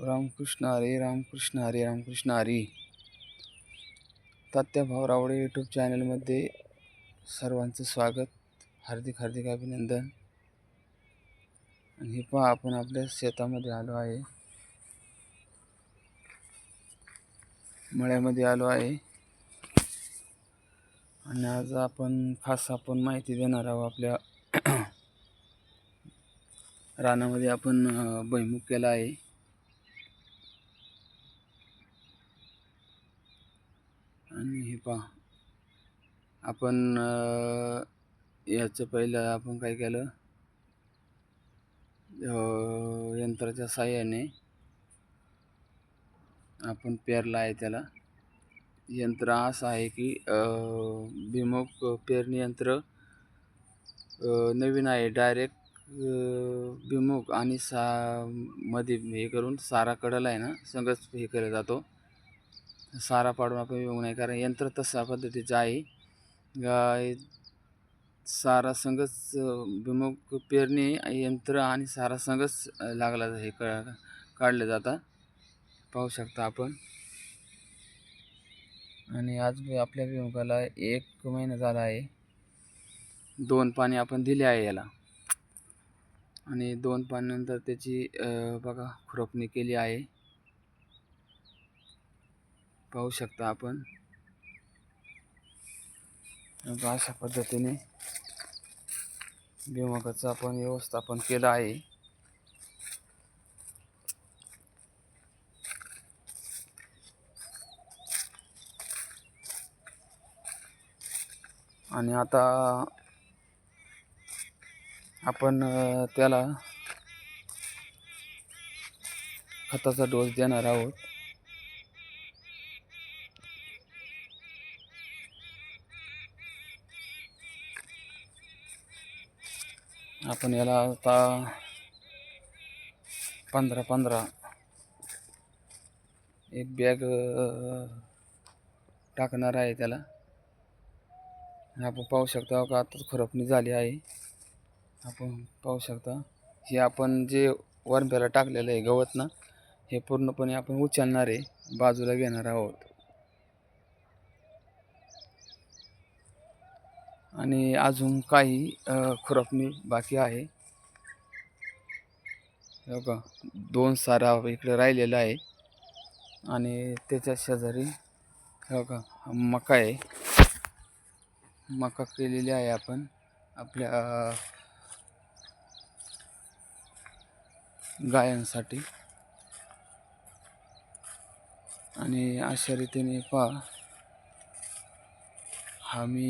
Ramakrishna Hare Ramkrishna Hari Ramkrishna Hari. Tatya Bhauravade YouTube चॅनलमध्ये सर्वांचं स्वागत हार्दिक हार्दिक अभिनंदन. आणि हे पहा आपण आपल्या शेतामध्ये आलो आहे. मळ्यामध्ये आलो आहे. आणि आज आपण खास आपण माहिती देणार आहोत आपल्या रानामध्ये आपण भैमुख केला आहे. आणि हे पहा. आपण याचं पहिलं आपण काय केलं? यंत्राच्या साह्याने आपण पेरला आहे त्याला. यंत्र असं आहे की अं, पेरणी यंत्र नवीन आहे. डायरेक्ट भीमुख आणि सा मध्ये हे करून सारा कडला आहे ना संगच हे केला जातो. सारा पाडून आपण येऊ नाही कारण यंत्र तशा पद्धतीचं आहे. सारा संगच विमुख पेरणी यंत्र आणि सारा संगच लागला हे क काढलं जातात पाहू शकता आपण. आणि आज आपल्या विमुखाला एक महिना झाला आहे. दोन पाणी आपण दिले आहे याला. आणि दोन पाण्यानंतर त्याची बघा खुरपणी केली आहे. पाहू शकता आपण. अशा पद्धतीने भुईमुगाचं आपण व्यवस्थापन केलं आहे. आणि आता आपण त्याला खताचा डोस देणार आहोत. आपण याला आता पंधरा पंधरा. एक बॅग टाकणार आहे त्याला. आपण पाहू शकता का आता खुरपणी झाली आहे. आपण पाहू शकता. हे आपण जे वरंब्याला टाकलेलं आहे गवत ना हे पूर्णपणे आपण उचलणार आहे. बाजूला घेणार आहोत. आणि अजून काही खुरपणी बाकी आहे. हो का दोन सारा इकडे राहिलेला आहे. आणि त्याच्या शेजारी हो का मका आहे. मका केलेली आहे आपण आपल्या गायांसाठी. आणि अशा रीतीने पहा. हा मी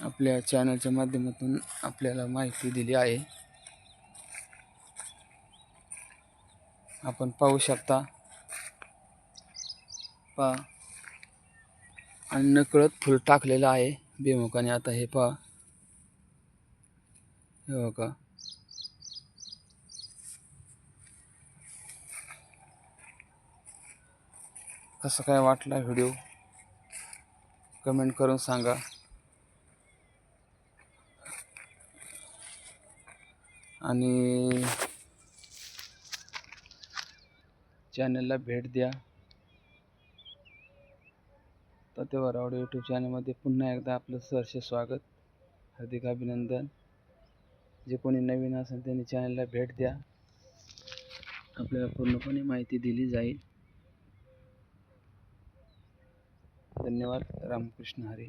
आपल्या चॅनलच्या माध्यमातून आपल्याला माहिती दिली आहे. आपण पाहू शकता. पहा. आणि नकळत फुल टाकलेलं आहे. बेमुखाने आता हे पहा. हे बघा. कसं काय वाटला व्हिडिओ? कमेंट करून सांगा. आणि चॅनलला भेट द्या. तात्यावर आवडे यूट्यूब चॅनलमध्ये पुन्हा एकदा आपलं सहर्ष स्वागत. हार्दिक अभिनंदन. जे कोणी नवीन असेल त्यांनी चॅनलला भेट द्या. आपल्याला पूर्णपणे माहिती दिली जाईल. धन्यवाद. रामकृष्ण हरी.